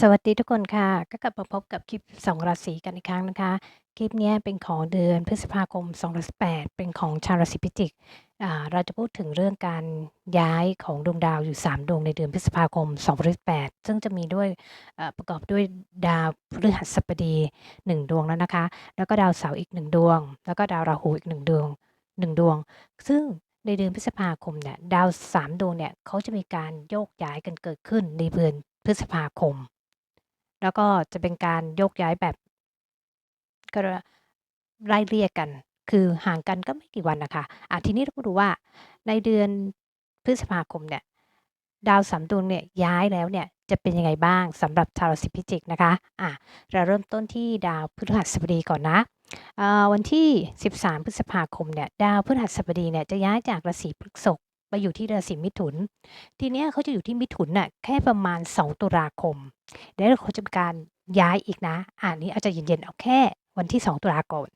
สวัสดีทุกคนค่ะ ก็กลับมาพบกับคลิป2ราศีกันอีกครั้งนะคะ คลิปนี้เป็นของเดือนพฤษภาคม 2018 เป็นของชาวราศีพิจิกอ่าเราจะพูดถึงเรื่องการย้ายของดวงดาวอยู่ 3 ดวงในเดือนพฤษภาคม 2018 ซึ่งจะมีด้วยประกอบด้วยดาวพฤหัสบดี 1 ดวงแล้วนะคะ แล้วก็ดาวเสาร์อีก 1 ดวง แล้วก็ดาวราหูอีก 1 ดวง 1 ดวง ซึ่งในเดือนพฤษภาคมเนี่ยดาว 3 ดวงเนี่ยเขาจะมีการโยกย้ายกันเกิดขึ้นในเดือนพฤษภาคม แล้วก็จะเป็นการโยกย้ายแบบก็เรียกว่าไล่เลี่ยกัน คือห่างกันก็ไม่กี่วันนะคะอ่าทีนี้เรามาดูว่าในเดือนพฤษภาคมเนี่ยดาว3ดวงเนี่ยย้ายแล้วเนี่ยจะเป็นยังไงบ้างสำหรับชาวราศีพิจิกนะคะอ่าเราเริ่มต้นที่ดาวพฤหัสบดีก่อนนะวันที่ 13 พฤษภาคมเนี่ยดาวพฤหัสบดีเนี่ยจะย้ายจากราศีพฤษภ ไปอยู่ที่ราศีมิถุน ทีเนี้ยเขาจะอยู่ที่มิถุนน่ะแค่ประมาณ 2 ตุลาคม แล้วเขาจะมีการย้ายอีกนะ อ่านี้อาจจะเย็นๆเอาแค่วันที่ 2 ตุลาก่อน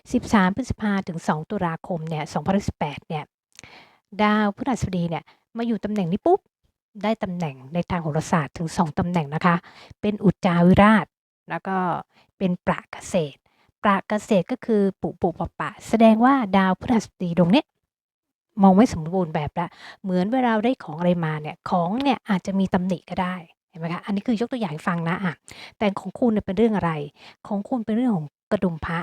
13 พฤษภาถึง 2 ตุลาคมเนี่ย2018เนี่ยดาวพฤหัสบดีเนี่ยมาอยู่ตำแหน่งนี้ปุ๊บได้ตำแหน่งในทางโหราศาสตร์ถึง 2ตำแหน่งนะคะ เป็นอุจจาวิราช แล้วก็เป็นประเกษตรประเกษตรก็คือปุปุปปะ แสดงว่าดาวพฤหัสบดีดวงเนี้ย มองไม่สมบูรณ์แบบล้วเหมือนเวลาได้ของอะไรมาเนี่ยของเนี่ยอาจจะมีตำหนิก็ได้เห็นไหมคะอันนี้คือยกตัวอย่างให้ฟังนะอะแต่ของคุณเนี่ยเป็นเรื่องอะไร ของคุณเป็นเรื่องของกระดุมพระ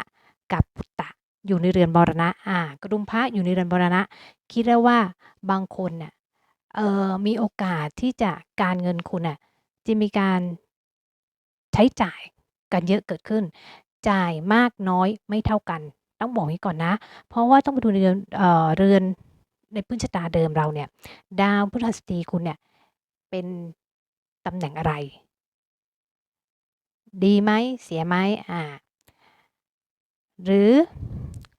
กับปุตตะอยู่ในเรือนมรณะอ่ากระดุมพระอยู่ในเรือนมรณะ คิดได้ว่าบางคนเน่ะเอ่อมีโอกาสที่จะการเงินคุณน่ะจะมีการใช้จ่ายกันเยอะเกิดขึ้น จ่ายมากน้อยไม่เท่ากัน ต้องบอกงี้ก่อนนะ เพราะว่าต้องไปดูในเรือนเอ่อเรือน ในพื้นชะตาเดิมเราเนี่ย ดาวพฤหัสบดีคุณเนี่ย เป็นตำแหน่งอะไร ดีไหมเสียไหมอ่า หรือ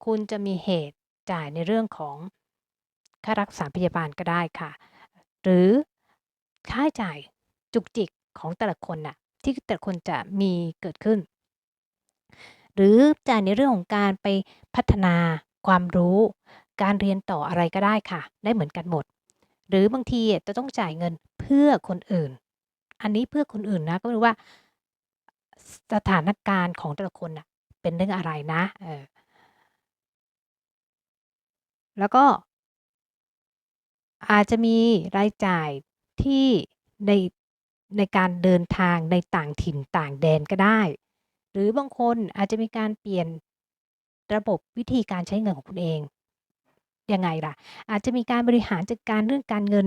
คุณจะมีเหตุจ่ายในเรื่องของค่ารักษาพยาบาลก็ได้ค่ะ หรือค่าใช้จ่ายจุกจิกของแต่ละคนน่ะที่แต่ละคนจะมีเกิดขึ้น หรือจ่ายในเรื่องของการไปพัฒนาความรู้ การเรียนต่ออะไรก็ได้ค่ะ ได้เหมือนกันหมด หรือบางทีจะต้องจ่ายเงินเพื่อคนอื่น อันนี้เพื่อคนอื่นนะก็ไม่รู้ว่าสถานการณ์ของแต่ละคนนะเป็นเรื่องอะไรนะเออแล้วก็ อาจจะมีรายจ่ายที่ในในการเดินทางในต่างถิ่นต่างแดนก็ได้ หรือบางคนอาจจะมีการเปลี่ยนระบบวิธีการใช้เงินของคุณเอง ยังไงล่ะ อาจจะมีการบริหารจัดการเรื่องการเงิน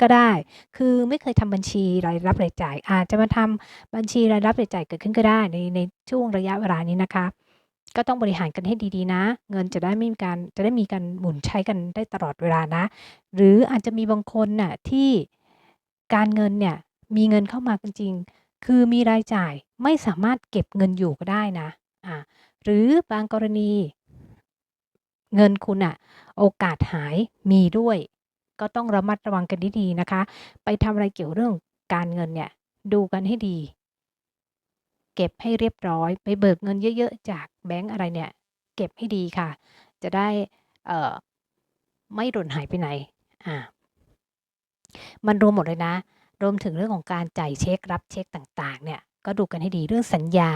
ก็ได้ คือไม่เคยทำบัญชีรายรับรายจ่าย อาจจะมาทำบัญชีรายรับรายจ่ายเกิดขึ้นก็ได้ในในช่วงระยะเวลานี้นะคะ ก็ต้องบริหารกันให้ดีๆนะ เงินจะได้ไม่มีการจะได้มีการหมุนใช้กันได้ตลอดเวลานะ หรืออาจจะมีบางคนน่ะที่การเงินเนี่ยมีเงินเข้ามาจริงๆคือมีรายจ่ายไม่สามารถเก็บเงินอยู่ก็ได้นะอ่าหรือบางกรณี เงินคุณน่ะโอกาสหายมีด้วย ก็ต้องระมัดระวังกันดีๆนะคะ ไปทำอะไรเกี่ยวเรื่องการเงินเนี่ยดูกันให้ดี เก็บให้เรียบร้อย ไปเบิกเงินเยอะๆ จากแบงก์อะไรเนี่ย เก็บให้ดีค่ะ จะได้ไม่หล่นหายไปไหนอ่ามันรวมหมดเลยนะ รวมถึงเรื่องของการจ่ายเช็กรับเช็กต่างๆ เนี่ย ก็ดูกันให้ดีเรื่องสัญญา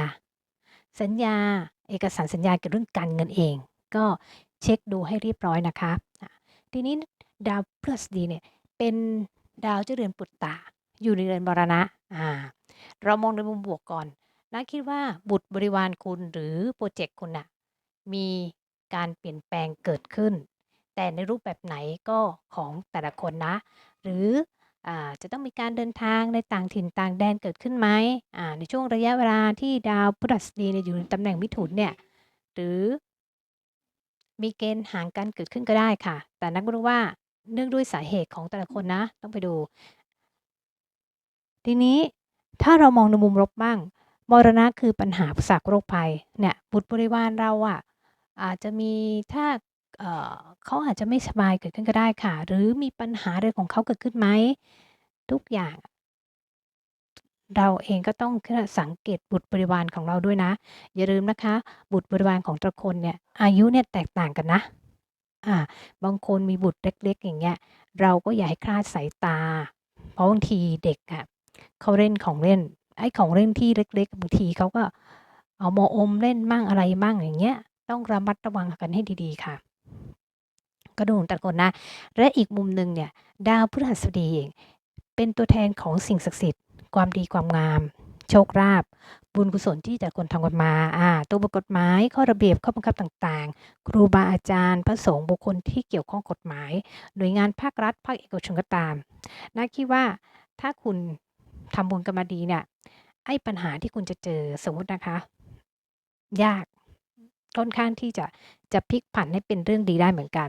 สัญญา เอกสารสัญญาเกี่ยวกับเรื่องการเงินเอง ก็ เช็กดูให้เรียบร้อยนะคะ ทีนี้ดาวพฤหัสบดีเนี่ยเป็นดาวเจรือนปุตตะอยู่ในเรือนมรณะอ่าเรามองในมุมบวกก่อนนะคิดว่าบุตรบริวารคุณหรือพรเจกต์คุณน่ะมีการเปลี่ยนแปลงเกิดขึ้น แต่ในรูปแบบไหนก็ของแต่ละคนนะ หรืออ่าจะต้องมีการเดินทางในต่างถิ่นต่างแดนเกิดขึ้นไหมอ่าในช่วงระยะเวลาที่ดาวพฤหัสบดีเนี่ยอยู่ในตำแหน่งมิถุนเนี่ยหรือ มีเกณฑ์ห่างกันเกิดขึ้นก็ได้ค่ะ แต่นัก็รู้ว่าเนื่องด้วยสาเหตุของแต่ละคนนะ ต้องไปดู ทีนี้ถ้าเรามองในมุมลบบ้าง มรณะคือปัญหาสรรคโรคภัยเนี่ยบุตรบริวารเราอะอาจจะมีถ้าเเขาอาจจะไม่สบายเกิดขึ้นก็ได้ค่ะ หรือมีปัญหาอะไรของเขาเกิดขึ้นไหมทุกอย่าง เราเองก็ต้องสังเกตบุตรบริวารของเราด้วยนะ อย่าลืมนะคะ บุตรบริวารของแต่ละคนเนี่ยอายุเนี่ยแตกต่างกันนะอ่าบางคนมีบุตรเล็กๆ อย่างเงี้ยเราก็อย่าให้คลาดสายตา เพราะบางทีเด็กอะเขาเล่นของเล่นไอ้ของเล่นที่เล็ก ๆ บางทีเขาก็เอามอมเล่นมั่งอะไรมั่งอย่างเงี้ย ต้องระมัดระวังกันให้ดีๆค่ะก็ดูแต่ละคนนะ และอีกมุมหนึ่งเนี่ยดาวพฤหัสบดีเองเป็นตัวแทนของสิ่งศักดิ์สิทธิ์ ความดีความงาม โชคลาภบุญกุศลที่แต่ละคนทำกันมาอ่าตัวบทกฎหมายข้อระเบียบข้อบังคับต่างๆ ครูบาอาจารย์ พระสงฆ์บุคคลที่เกี่ยวข้องกฎหมาย หน่วยงานภาครัฐภาคเอกชนก็ตามน่าคิดว่าถ้าคุณทำบุญกันมาดีเนี่ยไอ้ปัญหาที่คุณจะเจอสมมตินะคะ ยากค่อนข้างที่จะจะพลิกผันให้เป็นเรื่องดีได้เหมือนกัน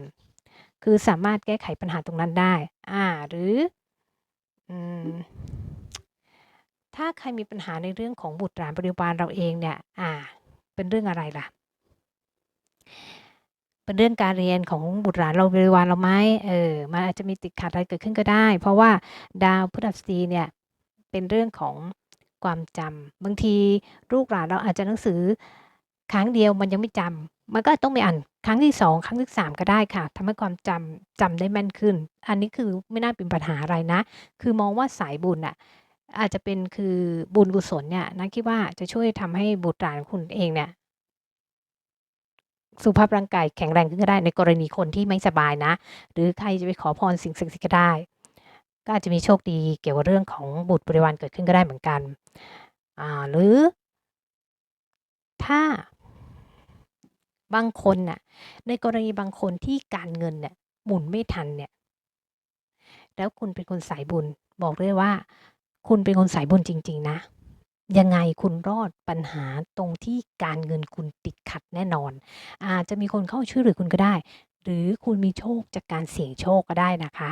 คือสามารถแก้ไขปัญหาตรงนั้นได้ อ่า หรือ อืม ถ้าใครมีปัญหาในเรื่องของบุตรหลานบริวารเราเองเนี่ย อ่า เป็นเรื่องอะไรล่ะ เป็นเรื่องการเรียนของบุตรหลานเราบริวารเราไหมเออ มันอาจจะมีติดขัดอะไรเกิดขึ้นก็ได้ เพราะว่าดาวพฤหัสบดีเนี่ย เป็นเรื่องของความจำบางทีลูกหลานเราอาจจะหนังสือครั้งเดียวมันยังไม่จำมันก็ต้องไปอ่านครั้งที่2ครั้งที่3ก็ได้ค่ะทำให้ความจำจำได้แม่นขึ้น อันนี้คือไม่น่าเป็นปัญหาอะไรนะ คือมองว่าสายบุญน่ะ อาจจะเป็นคือบุญกุศลเนี่ยนะคิดว่าจะช่วยทำให้บุตรหลานคุณเองเนี่ย สุขภาพร่างกายแข็งแรงขึ้นก็ได้ในกรณีคนที่ไม่สบายนะ หรือใครจะไปขอพรสิ่งศักดิ์สิทธิ์ก็ได้ ก็อาจจะมีโชคดีเกี่ยวกับเรื่องของบุตรบริวารเกิดขึ้นก็ได้เหมือนกันอ่าหรือ ถ้าบางคนน่ะ ในกรณีบางคนที่การเงินเนี่ยหมุนไม่ทันเนี่ย แล้วคุณเป็นคนสายบุญบอกเลยว่า คุณเป็นคนสายบุญจริง ๆ นะ ยังไงคุณรอดปัญหาตรงที่การเงินคุณติดขัดแน่นอน อาจจะมีคนเข้าช่วยเหลือคุณก็ได้ หรือคุณมีโชคจากการเสี่ยงโชคก็ได้นะคะ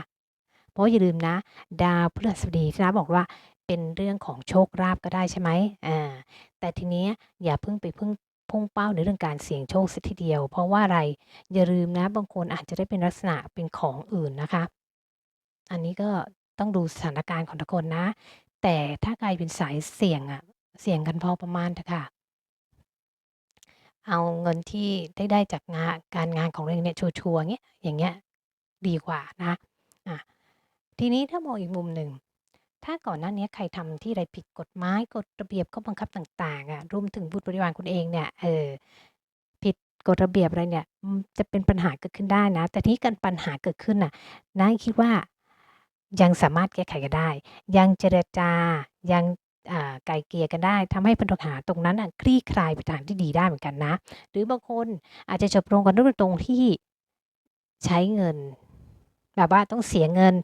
เพราะอย่าลืมนะ ดาวพฤหัสบดีที่นะบอกว่าเป็นเรื่องของโชคลาภก็ได้ใช่ไหมอ่า แต่ทีเนี้ยอย่าเพิ่งไปพึ่งพุ่งเป้าในเรื่องการเสี่ยงโชคสักทีเดียว เพราะว่าอะไร อย่าลืมนะ บางคนอาจจะได้เป็นลักษณะเป็นของอื่นนะคะ อันนี้ก็ ต้องดูสถานการณ์ของทุกคนนะ แต่ถ้าใครเป็นสายเสี่ยงอะเสี่ยงกันพอประมาณเถอะค่ะ เอาเงินที่ได้ได้จากงานการงานของตัวเองเนี่ยชัวร์ๆเงี้ยอย่างเงี้ยดีกว่านะอ่าทีนี้ถ้ามองอีกมุมหนึ่งถ้าก่อนหน้านี้ใครทำที่อะไรผิดกฎหมายกฎระเบียบข้อบังคับต่างๆอะรวมถึงบุตรบริวารคุณเองเนี่ยเออผิดกฎระเบียบอะไรเนี่ยจะเป็นปัญหาเกิดขึ้นได้นะ แต่ทีนี้การปัญหาเกิดขึ้นน่ะน้าคิดว่า ยังสามารถแก้ไขกันได้ ยังเจรจา ยังไกล่เกลี่ยกันได้ทำให้ปัญหาตรงนั้นน่ะคลี่คลายไปทางที่ดีได้เหมือนกันนะ หรือบางคนอาจจะจบลงกันด้วยตรงที่ใช้เงิน แบบว่าต้องเสียเงิน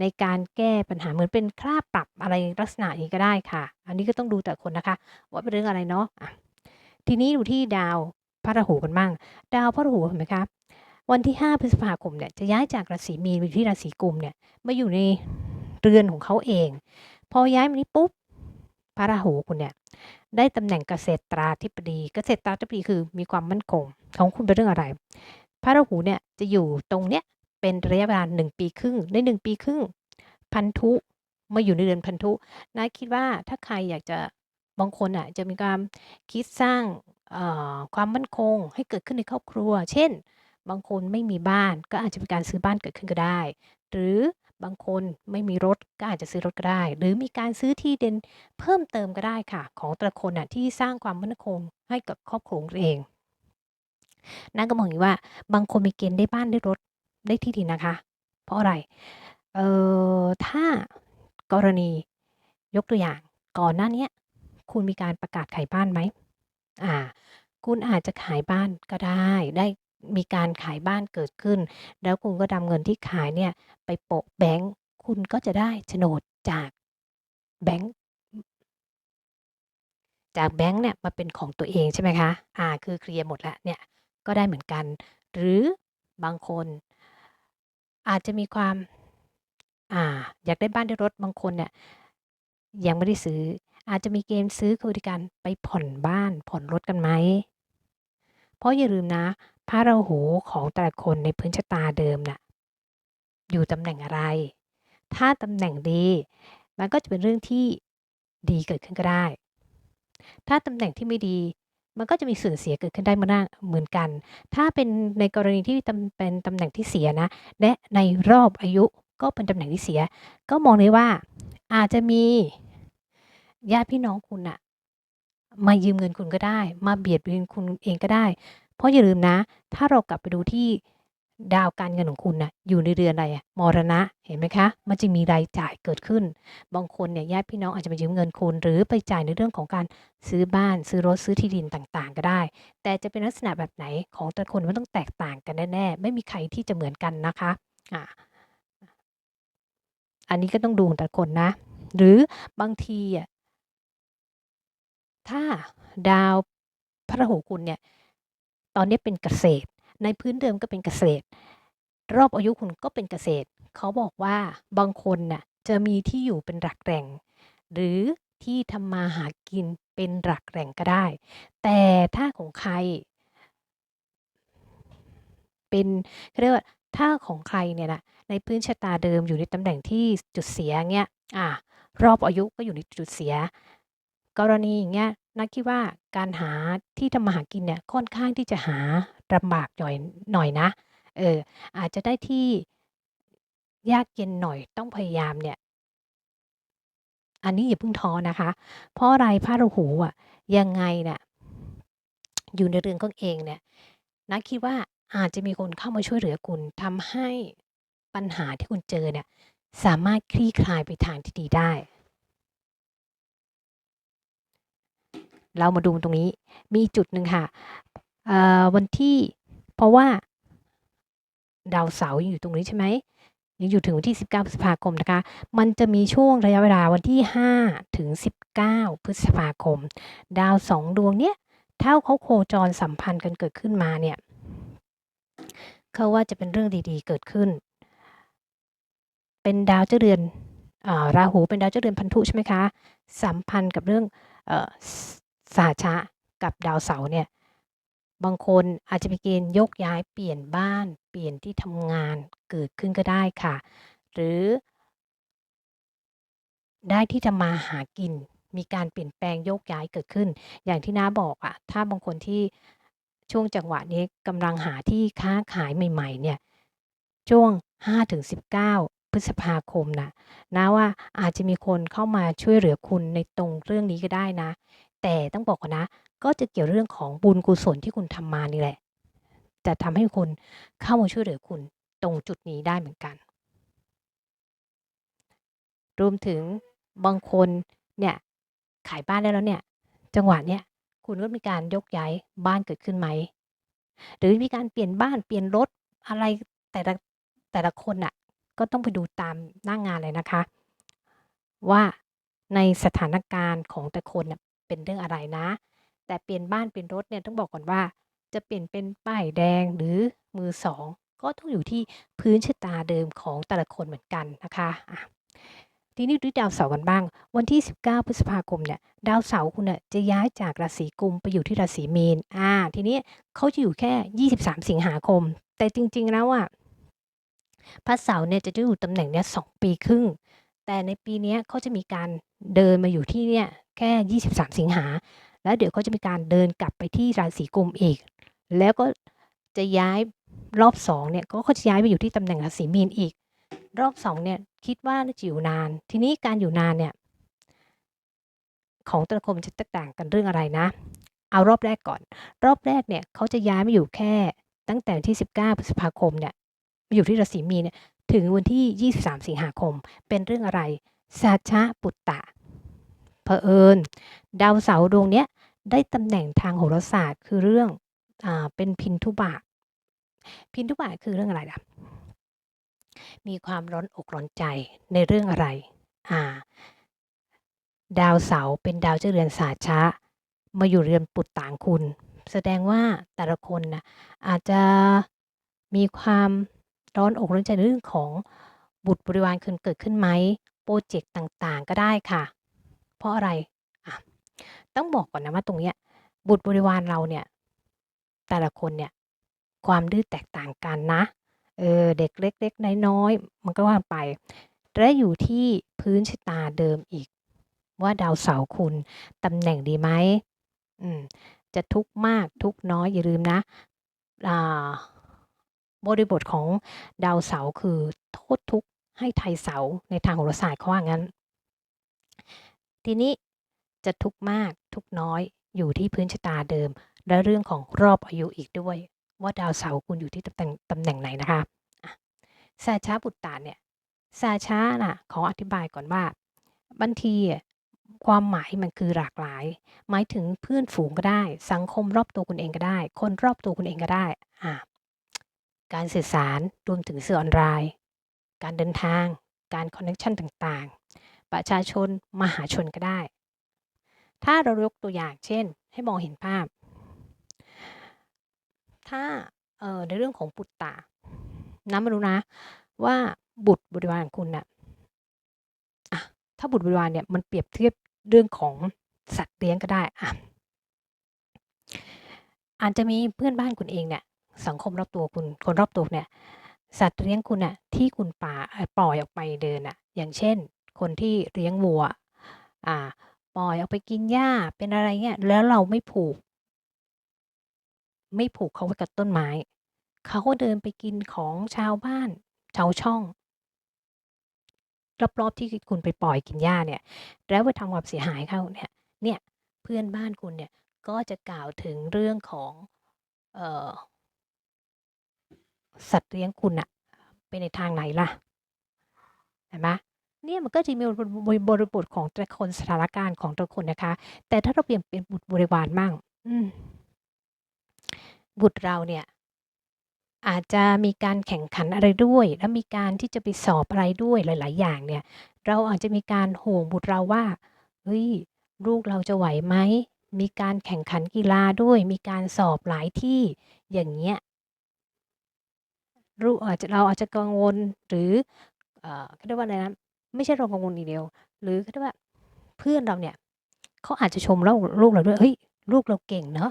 ในการแก้ปัญหาเหมือนเป็นค่าปรับอะไรลักษณะนี้ก็ได้ค่ะ อันนี้ก็ต้องดูแต่คนนะคะ ว่าเป็นเรื่องอะไรเนาะะทีนี้ดูที่ดาวพระราหูกันบ้าง ดาวพระราหูเห็นไหมคะ วันที่ 5 พฤษภาคมเนี่ยจะย้ายจากราศีมีนไปที่ราศีกุมเนี่ยมาอยู่ในเรือนของเขาเอง พอย้ายมานี้ปุ๊บพระราหูคุณเนี่ยได้ตำแหน่งเกษตราธิบดีเกษตราธิบดีคือมีความมั่นคง ของคุณเป็นเรื่องอะไร พระราหูเนี่ยจะอยู่ตรงเนี้ยเป็นระยะเวลา1ปีครึ่งใน1ปีครึ่งพันธุมาอยู่ในเรือนพันธุน้าคิดว่าถ้าใครอยากจะบางคนน่ะจะมีความคิดสร้างความมั่นคงให้เกิดขึ้นในครอบครัว เช่น บางคนไม่มีบ้านก็อาจจะมีการซื้อบ้านเกิดขึ้นก็ได้ หรือบางคนไม่มีรถก็อาจจะซื้อรถก็ได้ หรือมีการซื้อที่ดินเพิ่มเติมก็ได้ค่ะ ของแต่ละคนน่ะที่สร้างความมั่นคงให้กับครอบครัวของตัวเองน้าก็มองอย่างว่าบางคนมีเกณฑ์ได้บ้านได้รถได้ที่ดินนะคะ เพราะอะไรเอ่อถ้ากรณียกตัวอย่างก่อนหน้านี้คุณมีการประกาศขายบ้านไหมอ่า คุณอาจจะขายบ้านก็ได้ ได้ มีการขายบ้านเกิดขึ้น แล้วคุณก็นำเงินที่ขายเนี่ยไปโปะแบงก์คุณก็จะได้โฉนดจากแบงก์จากแบงก์เนี่ยมาเป็นของตัวเองใช่ไหมคะ อ่า คือเคลียร์หมดแล้วเนี่ย ก็ได้เหมือนกัน หรือบางคน อาจจะมีความ อ่า อยากได้บ้านได้รถบางคนเนี่ยยังไม่ได้ซื้อ อาจจะมีเกณฑ์ซื้อคือการไปผ่อนบ้านผ่อนรถกันไหม เพราะอย่าลืมนะ พระราหูของแต่ละคนในพื้นชะตาเดิมน่ะอยู่ตำแหน่งอะไร ถ้าตำแหน่งดี มันก็จะเป็นเรื่องที่ดีเกิดขึ้นก็ได้ ถ้าตำแหน่งที่ไม่ดี มันก็จะมีส่วนเสียเกิดขึ้นได้เหมือนน่ะเหมือนกัน ถ้าเป็นในกรณีที่เป็นตำแหน่งที่เสียนะ และในรอบอายุก็เป็นตำแหน่งที่เสีย ก็มองได้ว่าอาจจะมีญาติพี่น้องคุณน่ะมายืมเงินคุณก็ได้ มาเบียดเบียนคุณเองก็ได้ เพราะอย่าลืมนะ ถ้าเรากลับไปดูที่ดาวการเงินของคุณน่ะอยู่ในเรือนอะไรมรณะเห็นไหมคะ มันจะมีรายจ่ายเกิดขึ้น บางคนเนี่ยญาติพี่น้องอาจจะมายืมเงินคุณ หรือไปจ่ายในเรื่องของการซื้อบ้าน ซื้อรถซื้อที่ดินต่างๆ ก็ได้ แต่จะเป็นลักษณะแบบไหนของแต่ละคนมันต้องแตกต่างกันแน่ๆ ไม่มีใครที่จะเหมือนกันนะคะอ่าอันนี้ก็ต้องดูแต่ละคนนะ หรือบางทีอะถ้าดาวพระหูคุณเนี่ย ตอนนี้เป็นเกษตร ในพื้นเดิมก็เป็นเกษตร รอบอายุคุณก็เป็นเกษตร เขาบอกว่าบางคนน่ะจะมีที่อยู่เป็นหลักแหล่ง หรือที่ทำมาหากินเป็นหลักแหล่งก็ได้ แต่ถ้าของใคร เป็นเรียกว่าถ้าของใครเนี่ยนะในพื้นชะตาเดิมอยู่ในตำแหน่งที่จุดเสียเงี้ยอ่ารอบอายุก็อยู่ในจุดเสีย กรณีอย่างเงี้ยนักคิดว่าการหาที่ทำมาหากินเนี่ยค่อนข้างที่จะหาลำบากหน่อยหน่อยนะ เออ อาจจะได้ที่ยากเย็นหน่อยต้องพยายามเนี่ย อันนี้อย่าเพิ่งท้อนะคะ เพราะอะไรพระราหูอะ ยังไงน่ะอยู่ในเรือนของเองเนี่ยนักคิดว่าอาจจะมีคนเข้ามาช่วยเหลือคุณทำให้ปัญหาที่คุณเจอเนี่ย สามารถคลี่คลายไปทางที่ดีได้ เรามาดูตรงนี้ มีจุดหนึ่งค่ะวันที่เพราะว่าดาวเสาร์ยังอยู่ตรงนี้ใช่ไหมยังอยู่ถึงวันที่ 19 พฤษภาคมนะคะ มันจะมีช่วงระยะเวลาวันที่ 5 ถึง 19 พฤษภาคม ดาว2ดวงเนี้ยถ้าเขาโคจรสัมพันธ์กันเกิดขึ้นมาเนี่ยเขาว่าจะเป็นเรื่องดีๆ เกิดขึ้น เป็นดาวเจ้าเรือนอราหูเป็นดาวเจ้าเรือนพันธุใช่ไหมคะ สัมพันธ์กับเรื่องเสสหชะกับดาวเสาร์เนี่ยบางคนอาจจะมีเกณฑ์ยกย้ายเปลี่ยนบ้าน เปลี่ยนที่ทำงานเกิดขึ้นก็ได้ค่ะ หรือ ได้ที่ทำมาหากิน มีการเปลี่ยนแปลงโยกย้ายเกิดขึ้น อย่างที่น้าบอกอะถ้าบางคนที่ช่วงจังหวะนี้กำลังหาที่ค้าขายใหม่ๆเนี่ยช่วง 5-19 พฤษภาคมน่ะน้าว่าอาจจะมีคนเข้ามาช่วยเหลือคุณในตรงเรื่องนี้ก็ได้นะ แต่ต้องบอกก่อนนะ ก็จะเกี่ยวเรื่องของบุญกุศลที่คุณทำมานี่แหละ จะทำให้คนเข้ามาช่วยเหลือคุณตรงจุดนี้ได้เหมือนกัน รวมถึงบางคนเนี่ยขายบ้านได้แล้วเนี่ย จังหวะเนี้ยคุณก็มีการยกย้ายบ้านเกิดขึ้นไหม หรือมีการเปลี่ยนบ้านเปลี่ยนรถอะไรแต่ละแต่ละคนน่ะก็ต้องไปดูตามหน้างานเลยนะคะ ว่าในสถานการณ์ของแต่คน เป็นเรื่องอะไรนะ แต่เปลี่ยนบ้านเปลี่ยนรถเนี่ยต้องบอกก่อนว่า จะเปลี่ยนเป็นป้ายแดงหรือมือ2ก็ต้องอยู่ที่พื้นชะตาเดิมของแต่ละคนเหมือนกันนะคะะทีนี้ดูดาวเสาร์กันบ้าง วันที่ 19 พฤษภาคมเนี่ยดาวเสาร์คุณน่ะจะย้ายจากราศีกุมไปอยู่ที่ราศีมีนอ่าทีนี้เขาจะอยู่แค่ 23 สิงหาคม แต่จริง ๆ แล้วอะพระเสาร์เนี่ยจะอยู่ตำแหน่งเนี้ย2ปีครึ่ง แต่ในปีนี้เขาจะมีการ เดินมาอยู่ที่เนี่ยแค่ 23 สิงหา แล้วเดี๋ยวเขาจะมีการเดินกลับไปที่ราศีกุมอีก แล้วก็จะย้ายรอบ2เนี่ยก็เขาจะย้ายไปอยู่ที่ตำแหน่งราศีมีนอีก รอบ2เนี่ยคิดว่าจะอยู่นาน ทีนี้การอยู่นานเนี่ยของต่ละคนมันจะแตกต่างกันเรื่องอะไรนะ เอารอบแรกก่อน รอบแรกเนี่ยเขาจะย้ายมาอยู่แค่ ตั้งแต่วันที่ 19พฤษภาคมเนี่ยมาอยู่ที่ราศีมีนเนี่ยถึงวันที่ 23 สิงหาคม เป็นเรื่องอะไรสัชชะปุตตะ เผอิญดาวเสาร์ดวงนี้ได้ตำแหน่งทางโหราศาสตร์คือเรื่องอเป็นพินทุบาตพินทุบาตคือเรื่องอะไรล่ะ มีความร้อนอกร้อนใจในเรื่องอะไร อ่า ดาวเสาร์เป็นดาวเจ้าเรือนสหชะมาอยู่เรือนปุตตะของคุณ แสดงว่าแต่ละคนนะอาจจะมีความร้อนอกร้อนใจในเรื่องของบุตรบริวารคุณเกิดขึ้นไหมพรเจกต์ต่างๆ ก็ได้ค่ะ ราะอะไระต้องบอกก่อนนะว่าตรงเนี้ยบุตรบริวารเราเนี่ยแต่ละคนเนี่ยความดื้อแตกต่างกันนะเออเด็กเล็กๆน้อยๆมันก็ว่าไปและอยู่ที่พื้นชะตาเดิมอีก ว่าดาวเสาคุณตำแหน่งดีไหมอืมจะทุกข์มากทุกข์น้อยอย่าลืมนะอ่าบริบทของดาวเสาคือโทษทุกข์ให้ไทยเสาในทางโหราศาสตร์เขาว่างั้น ทีนี้จะทุกข์มากทุกน้อยอยู่ที่พื้นชะตาเดิม และเรื่องของรอบอายุอีกด้วย ว่าดาวเสาร์คุณอยู่ที่ตำแหน่งตำแหน่งไหนนะคะอะสาช้าบุตรตาเนี่ยสาช้าน่ะขออธิบายก่อนว่าบางทีความหมายมันคือหลากหลาย หมายถึงเพื่อนฝูงก็ได้ สังคมรอบตัวคุณเองก็ได้ คนรอบตัวคุณเองก็ได้อะการสื่อสารรวมถึงสื่อออนไลน์ การเดินทาง การคอนเนคชันต่างๆ ประชาชนมหาชนก็ได้ ถ้าเรายกตัวอย่างเช่น ให้มองเห็นภาพ ถ้าเออในเรื่องของบุตรตาน้ำมารู้นะว่าบุตรบริวารของคุณนะ่ะถ้าบุตรบริวารเนี่ยมันเปรียบเทียบเรื่องของสัตว์เลี้ยงก็ได้อะอาจจะมีเพื่อนบ้านคุณเองเนี่ยสังคมรอบตัวคุณคนรอบตัวเนี่ยสัตว์เลี้ยงคุณน่ะที่คุณป่าปล่อยออกไปเดินน่ะอย่างเช่น คนที่เลี้ยงวัว อ่า ปล่อยออกไปกินหญ้าเป็นอะไรเงี้ย แล้วเราไม่ผูก ไม่ผูกเขาไว้กับต้นไม้ เขาก็เดินไปกินของชาวบ้าน ชาวช่อง รอบๆที่คุณไปปล่อยกินหญ้าเนี่ย แล้วไปทำความเสียหายเขาเนี่ย เนี่ย เพื่อนบ้านคุณเนี่ย ก็จะกล่าวถึงเรื่องของ เอ่อ สัตว์เลี้ยงคุณน่ะไปในทางไหนล่ะเห็นไหม เนี่ยมันก็จะมีบริบริบทของแต่คนสถานการณ์ของแต่คนนะคะ แต่ถ้าเราเปลี่ยนเป็นบุตรบริวารมั่งบุตรเราเนี่ย อาจจะมีการแข่งขันอะไรด้วย แล้วมีการที่จะไปสอบอะไรด้วยหลาย ๆ อย่างเนี่ย เราอาจจะมีการห่วงบุตรเราว่าเฮ้ยลูกเราจะไหวไหมมีการแข่งขันกีฬาด้วย มีการสอบหลายที่อย่างเงี้ยลูกอาจจะเราอาจจะกังวลหรือเอ่อเขาเรียกว่าอะไรนะ ไม่ใช่เรากังวลอย่างเดียว หรือเขาเรียกว่าเพื่อนเราเนี่ยเขาอาจจะชมเราลูกเราด้วยเฮ้ยลูกเราเก่งเนาะ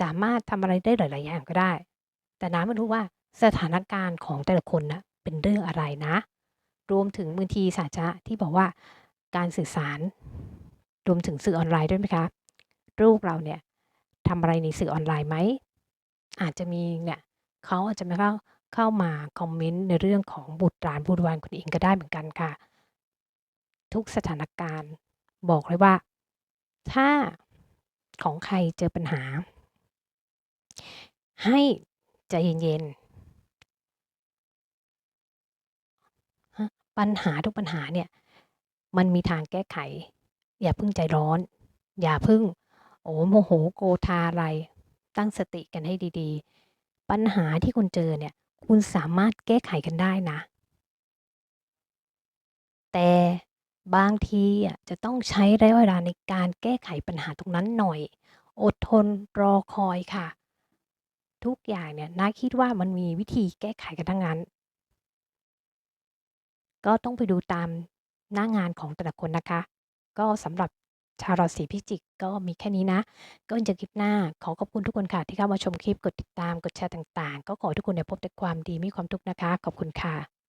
สามารถทำอะไรได้หลาย ๆ อย่างก็ได้ แต่น้าไม่รู้ว่าสถานการณ์ของแต่ละคนน่ะเป็นเรื่องอะไรนะ รวมถึงบางทีสาจะที่บอกว่าการสื่อสาร รวมถึงสื่อออนไลน์ด้วยไหมคะลูกเราเนี่ยทำอะไรในสื่อออนไลน์ไหมอาจจะมีเนี่ยเขาอาจจะไมาเข้าเข้ามาคอมเมนต์ในเรื่องของบุตรหลานบุตรวารคุณเองก็ได้เหมือนกันค่ะ ทุกสถานการณ์ บอกเลยว่า ถ้าของใครเจอปัญหา ให้ใจเย็นๆปัญหาทุกปัญหาเนี่ย มันมีทางแก้ไข อย่าพิ่งใจร้อน อย่าพิ่ง โอ้โมโหโกธาอะไร ตั้งสติกันให้ดี ๆ ปัญหาที่คุณเจอเนี่ย คุณสามารถแก้ไขกันได้นะ แต่ บางทีอะจะต้องใช้ระยะเวลาในการแก้ไขปัญหาตรงนั้นหน่อย อดทนรอคอยค่ะ ทุกอย่างเนี่ย น้าคิดว่ามันมีวิธีแก้ไขกันทั้งนั้น ก็ต้องไปดูตามหน้างานของแต่ละคนนะคะ ก็สำหรับชาวราศีพิจิกก็มีแค่นี้นะ ก็เจอคลิปหน้า ขอขอบคุณทุกคนค่ะ ที่เข้ามาชมคลิป กดติดตาม กดแชร์ต่าง ๆ ก็ขอให้ทุกคนเนี่ยพบแต่ความดี ไม่มีความทุกข์นะคะ ขอบคุณค่ะ